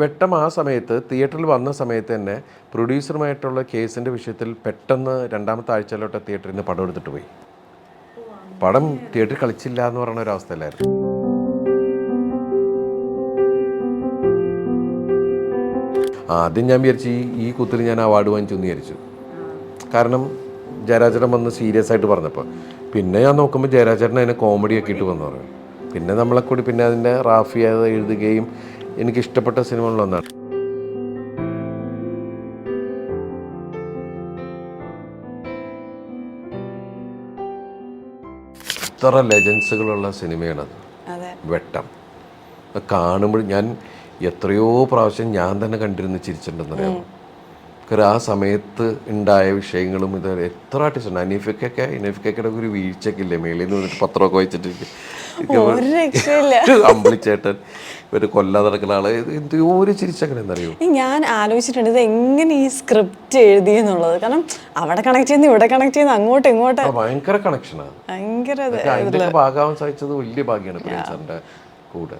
വെട്ടം ആ സമയത്ത് തിയേറ്ററിൽ വന്ന സമയത്ത് തന്നെ പ്രൊഡ്യൂസറുമായിട്ടുള്ള കേസിന്റെ വിഷയത്തിൽ പെട്ടെന്ന് രണ്ടാമത്തെ ആഴ്ചയിലോട്ട് തിയേറ്ററിൽ നിന്ന് പടം എടുത്തിട്ട് പോയി. പടം തിയേറ്ററിൽ കളിച്ചില്ല എന്ന് പറയുന്ന ഒരു അവസ്ഥയിലായിരുന്നു. ആദ്യം ഞാൻ വിചാരിച്ചു ഈ കുത്തിൽ ഞാൻ അവാർഡ് വാങ്ങിച്ചു എന്ന് വിചാരിച്ചു. കാരണം ജയരാജേട്ടൻ വന്ന് സീരിയസ് ആയിട്ട് പറഞ്ഞപ്പോൾ പിന്നെ ഞാൻ നോക്കുമ്പോൾ ജയരാജേട്ടൻ അതിനെ കോമഡി ആക്കിയിട്ട് വന്നു പറയും പിന്നെ നമ്മളെ കൂടി പിന്നെ അതിന്റെ റാഫി അത് എഴുതുകയും എനിക്ക് ഇഷ്ടപ്പെട്ട സിനിമകളിലൊന്നാണ് ഇത്ര ലെജൻസുകളുള്ള സിനിമയാണത്. വെട്ടം. കാണുമ്പോൾ ഞാൻ എത്രയോ പ്രാവശ്യം ഞാൻ തന്നെ കണ്ടിരുന്ന് ചിരിച്ചിട്ടുണ്ടെന്നറിയാം കാരണം ആ സമയത്ത് ഉണ്ടായ വിഷയങ്ങളും ഇത് എത്ര ആർട്ടിസ്റ്റ് അനീഫിക്കൊക്കെ അനീഫിക്കൊക്കെ ഒരു വീഴ്ചക്കില്ലേ? ഇല്ലേ മേളിൽ നിന്ന് വന്നിട്ട് പത്രമൊക്കെ വായിച്ചിട്ട് അമ്പളിച്ചേട്ടൻ ഇവർ കൊല്ലാതെ നടക്കുന്ന ആൾ. ഇത് ഒരു ചിരിച്ചങ്ങനെ എന്നറിയോ ഞാൻ ആലോചിച്ചിട്ടുണ്ട് ഇത് എങ്ങനെ ഈ സ്ക്രിപ്റ്റ് എഴുതി എന്നുള്ളത്. കാരണം അവിടെ കണക്ട് ചെയ്യുന്ന ഇവിടെ കണക്ട് ചെയ്യുന്ന അങ്ങോട്ട് ഇങ്ങോട്ട്. ഭയങ്കര കണക്ഷനാണ് ഭയങ്കര ഭാഗമാവാൻ സാധിച്ചത് വലിയ ഭാഗ്യമാണ് കൂടെ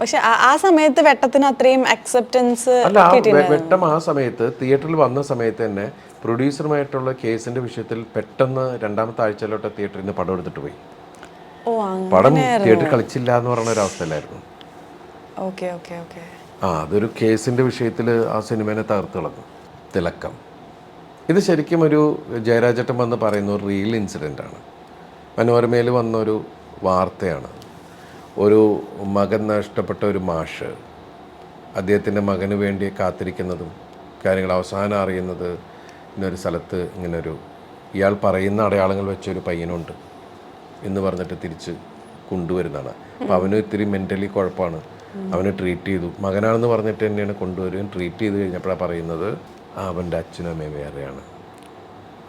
പക്ഷെ ആ- സമയത്ത് വെട്ടത്തിന് അത്രയും അക്സെപ്റ്റൻസ് അല്ല ആ വെട്ടം ആ സമയത്ത് തിയേറ്ററിൽ വന്ന സമയത്ത് തന്നെ പ്രൊഡ്യൂസറുമായിട്ടുള്ള കേസിന്റെ വിഷയത്തിൽ പെട്ടെന്ന് രണ്ടാമത്തെ ആഴ്ചയിലോട്ട് തിയേറ്ററിൽ നിന്ന് പടം എടുത്തിട്ട് പോയി. പടം തിയേറ്ററിൽ കളിച്ചില്ല എന്ന് പറയുന്ന ഒരു അവസ്ഥയിലായിരുന്നു. Okay okay okay. ആ അതൊരു കേസിന്റെ വിഷയത്തിൽ ആ സിനിമേനെ തകർത്ത് കളഞ്ഞു. തിലക്കം. ഇത് ശരിക്കും ഒരു ജയരാജേട്ടൻ വന്ന് പറയുന്ന ഒരു റിയൽ ഇൻസിഡന്റ് ആണ്. മനോരമയിൽ വന്നൊരു വാർത്തയാണ്. ഒരു മകൻ നഷ്ടപ്പെട്ട ഒരു മാഷ് അദ്ദേഹത്തിന്റെ മകന് വേണ്ടി കാത്തിരിക്കുന്നതും കാര്യങ്ങൾ അവസാനം അറിയുന്നത് ഇന്നൊരു സ്ഥലത്ത് ഇങ്ങനൊരു ഇയാൾ പറയുന്ന അടയാളങ്ങൾ വെച്ചൊരു പയ്യനുണ്ട് എന്ന് പറഞ്ഞിട്ട് തിരിച്ച് കൊണ്ടുവരുന്നതാണ്. അപ്പോൾ അവന് ഇത്തിരി മെന്റലി കുഴപ്പമാണ്. അവന് ട്രീറ്റ് ചെയ്തു. മകനാണെന്ന് പറഞ്ഞിട്ട് തന്നെയാണ് കൊണ്ടുവരികയും ട്രീറ്റ് ചെയ്ത് കഴിഞ്ഞപ്പോഴാണ് പറയുന്നത് "ആ, അവന്റെ അച്ഛനും അമ്മയും വേറെയാണ്.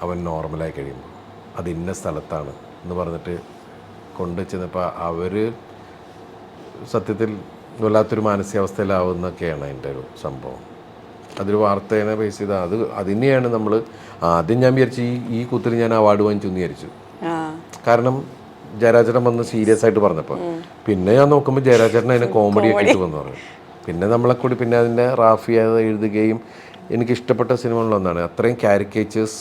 അവൻ നോർമലായി കഴിയുമ്പോൾ അത് ഇന്ന സ്ഥലത്താണ്. എന്ന് പറഞ്ഞിട്ട് കൊണ്ടു ചെന്നപ്പോൾ അവർ സത്യത്തിൽ വല്ലാത്തൊരു മാനസികാവസ്ഥയിലാവുന്നൊക്കെയാണ് അതിന്റെ ഒരു സംഭവം. അതൊരു വാർത്തേനെ ബേസ് ചെയ്ത അത് അതിനെയാണ് നമ്മൾ ആദ്യം ഞാൻ വിചാരിച്ചു ഈ ഈ കുത്തിൽ ഞാൻ അവാർഡ് വാങ്ങിച്ചു എന്ന് വിചാരിച്ചു. കാരണം ജയരാജനം വന്ന് സീരിയസ് ആയിട്ട് പറഞ്ഞപ്പോൾ പിന്നെ ഞാൻ നോക്കുമ്പോൾ ജയരാജനെ അതിനെ കോമഡി ആയിട്ട് വന്നു പറഞ്ഞു. പിന്നെ നമ്മളെ കൂടി പിന്നെ അതിന്റെ റാഫി എഴുതുകയും എനിക്ക് ഇഷ്ടപ്പെട്ട സിനിമകളിലൊന്നാണ് അത്രയും ക്യാരിക്കേച്ചേഴ്സ്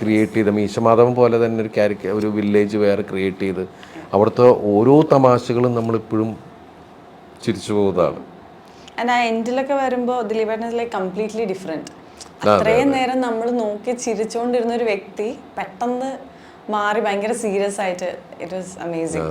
ക്രിയേറ്റ് ചെയ്ത മീശമാധവൻ പോലെ തന്നെ ഒരു കാരിക്ക ഒരു വില്ലേജ് വേറെ ക്രിയേറ്റ് ചെയ്ത് അവിടുത്തെ ഓരോ തമാശകളും നമ്മളിപ്പോഴും ചിരിച്ചു പോകുന്നതാണ്. ആൻഡ് ആ എൻഡിലൊക്കെ വരുമ്പോൾ ദിലീപേട്ടൻ ലൈക്ക് കംപ്ലീറ്റ്ലി ഡിഫറെന്റ് അത്രയും നേരം നമ്മൾ നോക്കി ചിരിച്ചുകൊണ്ടിരുന്ന ഒരു വ്യക്തി പെട്ടെന്ന് മാറി ഭയങ്കര സീരിയസ് ആയിട്ട്. It was amazing